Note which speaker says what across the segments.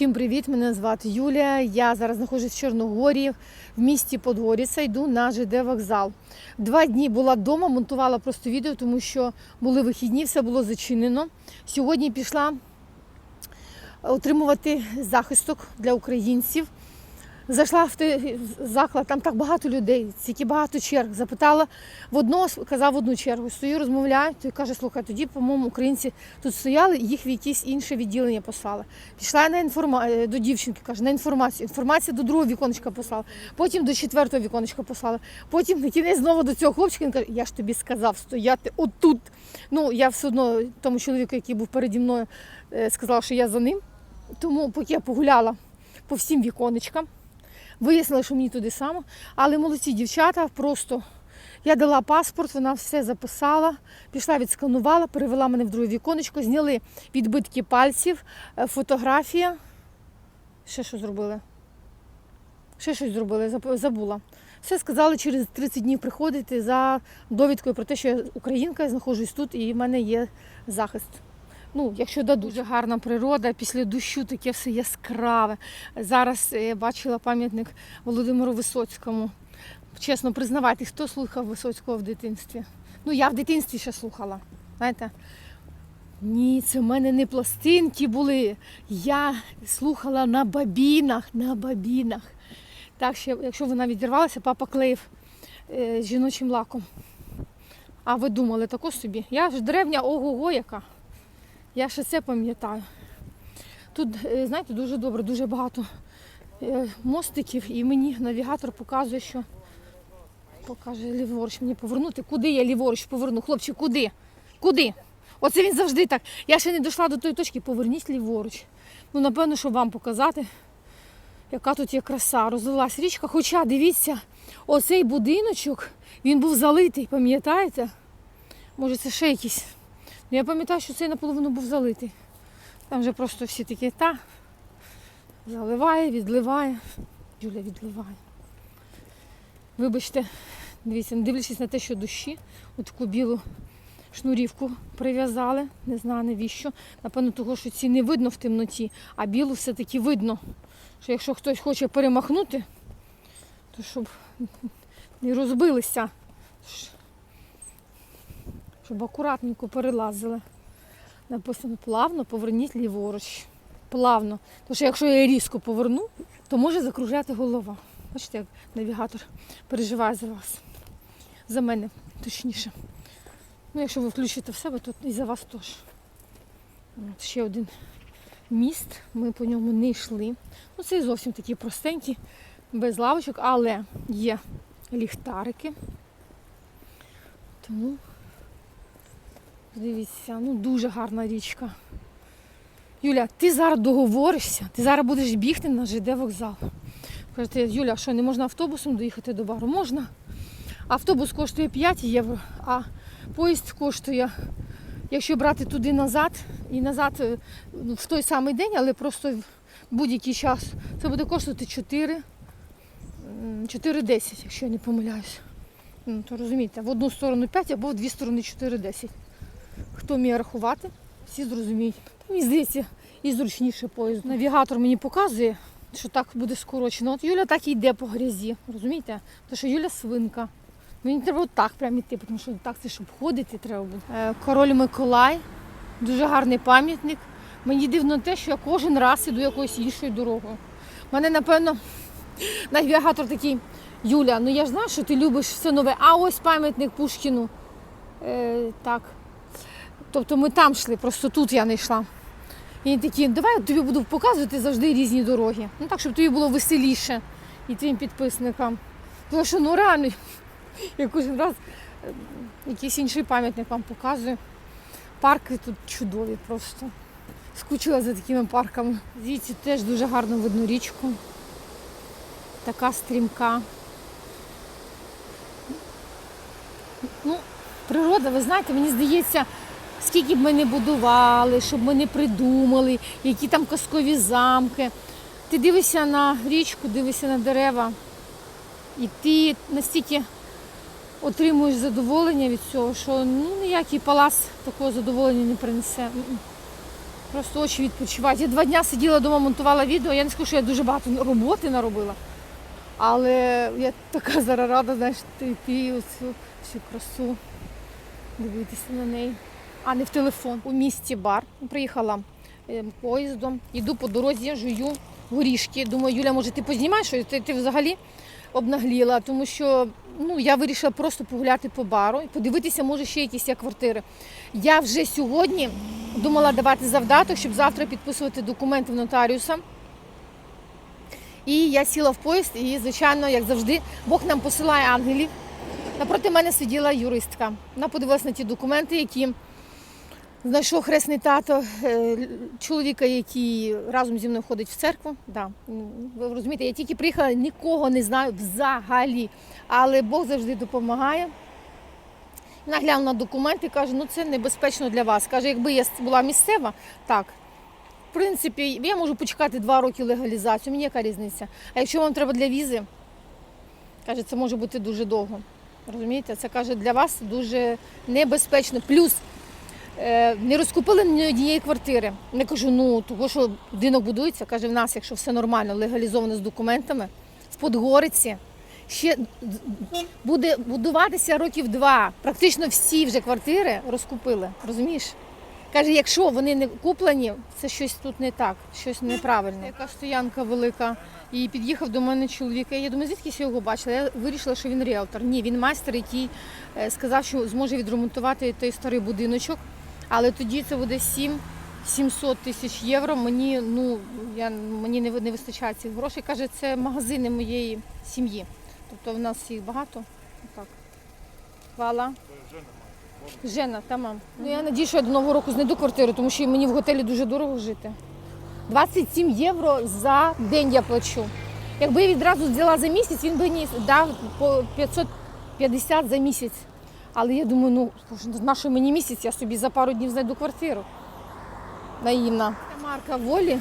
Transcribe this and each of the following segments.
Speaker 1: Всім привіт! Мене звати Юлія. Я зараз знаходжусь в Чорногорії, в місті Подгоріця, йду на ЖД вокзал. Два дні була вдома, монтувала просто відео, тому що були вихідні, все було зачинено. Сьогодні пішла отримувати захисток для українців. Зайшла в той заклад, там так багато людей, стільки багато черг. Запитала в одного, казав в одну чергу. Стою, розмовляю, той каже, слухай, тоді, по-моєму, українці тут стояли, їх в якесь інше відділення послали. Пішла на інформа... е, до дівчинки, каже, на інформацію. Інформація до другого віконечка послала, потім до четвертого віконечка послала. Потім на кінець знову до цього хлопчика він каже, я ж тобі сказав стояти отут. Ну, я все одно тому чоловіку, який був переді мною, е, сказала, що я за ним. Тому поки я погуляла по всім віконечкам. Вияснила, що мені туди само. Але молодці дівчата просто. Я дала паспорт, вона все записала, пішла, відсканувала, перевела мене в друге віконечко, зняли відбитки пальців, е, фотографія. Ще що зробили? Ще щось зробили, забула. Все сказали, через 30 днів приходити за довідкою про те, що я українка, я знаходжусь тут і в мене є захист. Ну, якщо дадуть. Дуже гарна природа, після дощу таке все яскраве. Зараз е, я бачила пам'ятник Володимиру Висоцькому. Чесно признавайте, хто слухав Висоцького в дитинстві? Ну, я в дитинстві ще слухала. Знаєте? Ні, це в мене не пластинки були. Я слухала на бабінах, на бабінах. Так що, якщо вона відірвалася, папа клеїв е, жіночим лаком. А ви думали тако собі? Я ж древня ого-го яка. Я ще це пам'ятаю. Тут, е, знаєте, дуже добре, дуже багато е, мостиків, і мені навігатор показує, що покаже ліворуч мені повернути. Куди я ліворуч поверну? Хлопчик, куди? Куди? Оце він завжди так. Я ще не дійшла до тої точки, поверніть ліворуч. Ну, напевно, щоб вам показати, яка тут є краса. Розлилась річка. Хоча, дивіться, оцей будиночок, він був залитий, пам'ятаєте? Може, це ще якийсь. Ну, я пам'ятаю, що цей наполовину був залитий. Там вже просто всі такі та заливає, відливає. Юля відливає. Вибачте, дивіться, не дивлячись на те, що от таку білу шнурівку прив'язали, не знаю навіщо. Напевно, того, що ці не видно в темноті, а білу все-таки видно. Що якщо хтось хоче перемахнути, то щоб не розбилися, щоб акуратненько перелазили. Написано плавно поверніть ліворуч. Плавно. Тому що якщо я різко поверну, то може закружляти голова. Бачите, як навігатор переживає за вас. За мене, точніше. Ну, якщо ви включите в себе, то і за вас теж. От ще один міст, ми по ньому не йшли. Ну, це зовсім такі простенькі, без лавочок, але є ліхтарики. Тому дивіться, ну дуже гарна річка. Юля, ти зараз договоришся, ти зараз будеш бігти на ЖД вокзал. Кажете, Юля, що не можна автобусом доїхати до бару? Можна. Автобус коштує 5 євро, а поїзд коштує, якщо брати туди назад і назад е, в той самий день, але просто в будь-який час, це буде коштувати 4, м, 4,10, якщо я не помиляюсь. Ну, то розумієте, в одну сторону 5 або в дві сторони 4,10. Хто вміє рахувати, всі зрозуміють. Мені здається, і зручніше поїзд. Навігатор мені показує, що так буде скорочено. От Юля так і йде по грязі, розумієте? Тому що Юля свинка. Мені треба отак прямо йти, тому що так це щоб ходити треба буде. Е, Король Миколай, дуже гарний пам'ятник. Мені дивно те, що я кожен раз іду якоюсь іншою дорогою. У мене, напевно, навігатор такий, Юля, ну я ж знаю, що ти любиш все нове, а ось пам'ятник Пушкіну. Е, так. Тобто ми там йшли, просто тут я не йшла. І такий, давай я тобі буду показувати завжди різні дороги. Ну так, щоб тобі було веселіше і твоїм підписникам. Тому що ну реально, я кожен раз е, якийсь інший пам'ятник вам показую. Парки тут чудові просто. Скучила за такими парками. Звідси теж дуже гарно видно річку. Така стрімка. Ну, природа, ви знаєте, мені здається, скільки б ми не будували, щоб ми не придумали, які там казкові замки. Ти дивишся на річку, дивишся на дерева, і ти настільки отримуєш задоволення від цього, що ну, ніякий палац такого задоволення не принесе. Просто очі відпочивають. Я два дні сиділа вдома, монтувала відео. Я не скажу, що я дуже багато роботи наробила. Але я така зараз рада, знаєш, йти оцю всю красу, дивитися на неї. А не в телефон. У місті бар. Приїхала е, поїздом, йду по дорозі, жую горішки. Думаю, Юля, може ти познімаєш, ти, ти взагалі обнагліла, тому що ну, я вирішила просто погуляти по бару і подивитися, може, ще якісь є квартири. Я вже сьогодні думала давати завдаток, щоб завтра підписувати документи в нотаріуса. І я сіла в поїзд, і, звичайно, як завжди, Бог нам посилає ангелів. Напроти мене сиділа юристка. Вона подивилась на ті документи, які знайшов хресний тато е, чоловіка, який разом зі мною ходить в церкву. Да. ну, Ви розумієте, я тільки приїхала, нікого не знаю взагалі. Але Бог завжди допомагає. Наглянув на документи і каже, ну це небезпечно для вас. Каже, якби я була місцева, так. В принципі, я можу почекати два роки легалізацію, мені яка різниця. А якщо вам треба для візи, каже, це може бути дуже довго. Розумієте? Це каже для вас дуже небезпечно. Плюс не розкупили ні однієї квартири. Не кажу, ну того, що будинок будується, каже, в нас, якщо все нормально, легалізовано з документами, в Подгориці ще буде будуватися років два. Практично всі вже квартири розкупили. Розумієш? Каже, якщо вони не куплені, це щось тут не так, щось неправильне. Яка стоянка велика. І під'їхав до мене чоловік. Я думаю, звідки я його бачила? Я вирішила, що він ріелтор. Ні, він майстер, який е, сказав, що зможе відремонтувати той старий будиночок. Але тоді це буде 7 700 тисяч євро. Мені ну я мені не, не вистачає цих грошей. Каже, це магазини моєї сім'ї. Тобто в нас їх багато. Так. Хвала. Жена, тамам. Ну я надію, що я до нового року знайду квартиру, тому що мені в готелі дуже дорого жити. 27 євро за день я плачу. Якби я відразу взяла за місяць, він би дав по 550 за місяць. Але я думаю, ну на що мені місяць, я собі за пару днів знайду квартиру. Наївна. Марка Волі.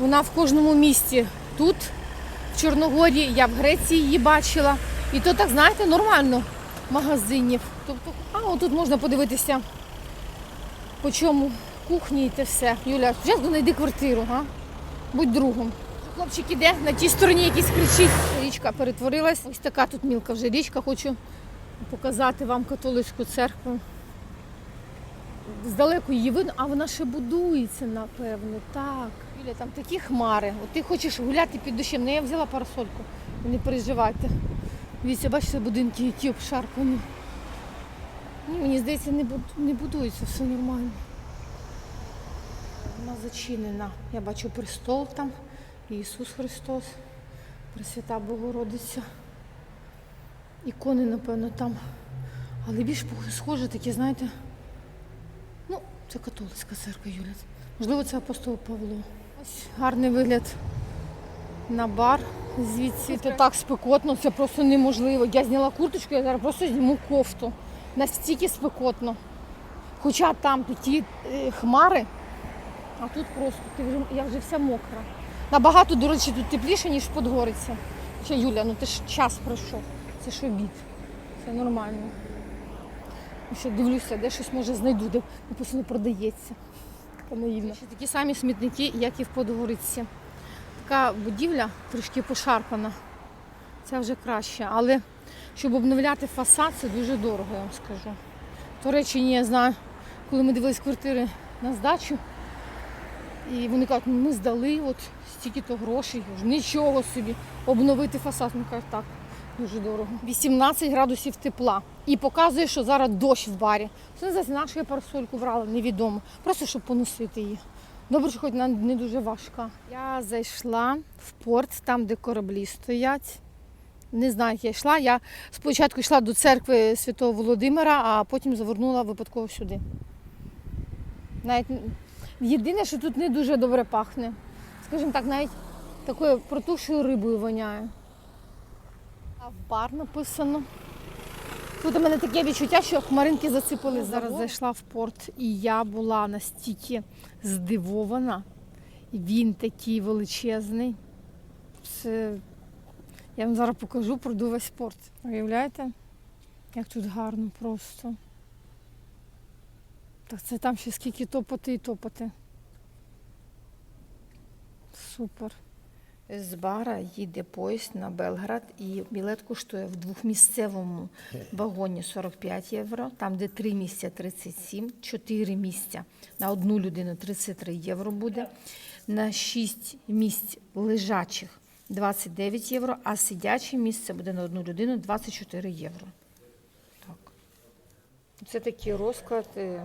Speaker 1: Вона в кожному місті. Тут, в Чорногорії, я в Греції її бачила. І то так, знаєте, нормально магазинів. Тобто, а отут можна подивитися, по чому кухні і те все. Юля, спочатку знайди квартиру, га? Будь другом. Хлопчик іде, на тій стороні якийсь кричить. Річка перетворилась. Ось така тут мілка вже річка. Хочу показати вам католицьку церкву. Здалеку її видно, а вона ще будується, напевно. Так. Юля, там такі хмари. От ти хочеш гуляти під дощем. Ну я взяла парасольку. Не переживайте. Дивіться, бачите, будинки, які обшарпані. Ні, мені здається, не, не будується, все нормально. Вона зачинена. Я бачу престол там, Ісус Христос, Пресвята Богородиця. Ікони, напевно, там. Але більш схоже таке, знаєте. Ну, це католицька церква, Юля. Можливо, це апостол Павло. Ось гарний вигляд на бар. Звідси це так спекотно, це просто неможливо. Я зняла курточку, я зараз просто зніму кофту. Настільки спекотно. Хоча там такі е, хмари, а тут просто ти вже, я вже вся мокра. Набагато, до речі, тут тепліше, ніж в Подгориці. Ще Юля, ну ти ж час пройшов. Це ж обід. Це нормально. Ну, Ще дивлюся, де щось може знайду, де написано продається. Така наївна. Такі самі смітники, як і в Подгориці. Така будівля трішки пошарпана. Це вже краще. Але щоб обновляти фасад, це дуже дорого, я вам скажу. В Туреччині, я знаю, коли ми дивились квартири на здачу, і вони кажуть, ну ми здали от стільки-то грошей, нічого собі, обновити фасад. Вони кажуть, так, дуже дорого. 18 градусів тепла. І показує, що зараз дощ в барі. Це не знаю, нашу я парасольку брала, невідомо. Просто щоб поносити її. Добре, що хоч вона не дуже важка. Я зайшла в порт, там, де кораблі стоять. Не знаю, як я йшла. Я спочатку йшла до церкви Святого Володимира, а потім завернула випадково сюди. Навіть єдине, що тут не дуже добре пахне. Скажімо так, навіть такою протухшою рибою воняє. А в бар написано. Тут у мене таке відчуття, що хмаринки засипали. Зараз зайшла в порт, і я була настільки здивована. Він такий величезний. Це я вам зараз покажу, пройду весь порт. Уявляєте? Як тут гарно просто. Так це там ще скільки топати і топати. Супер. З бара їде поїзд на Белград, і білет коштує в двохмісцевому вагоні 45 євро, там, де три місця 37, 4 місця на одну людину 33 євро буде, на 6 місць лежачих 29 євро, а сидяче місце буде на одну людину 24 євро. Так. Це такий розклад е,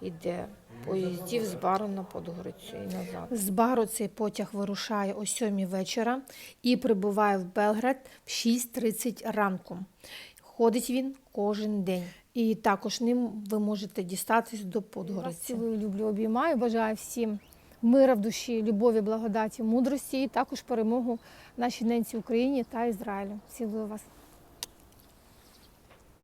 Speaker 1: іде поїздів з бару на Подгорицю і назад. З бару цей потяг вирушає о 7 вечора і прибуває в Белград в 6.30 ранку. Ходить він кожен день. І також ним ви можете дістатись до Подгориці. Цілую, люблю, обіймаю. Бажаю всім мира в душі, любові, благодаті, мудрості і також перемогу нашій ненці Україні та Ізраїлю. Цілую вас.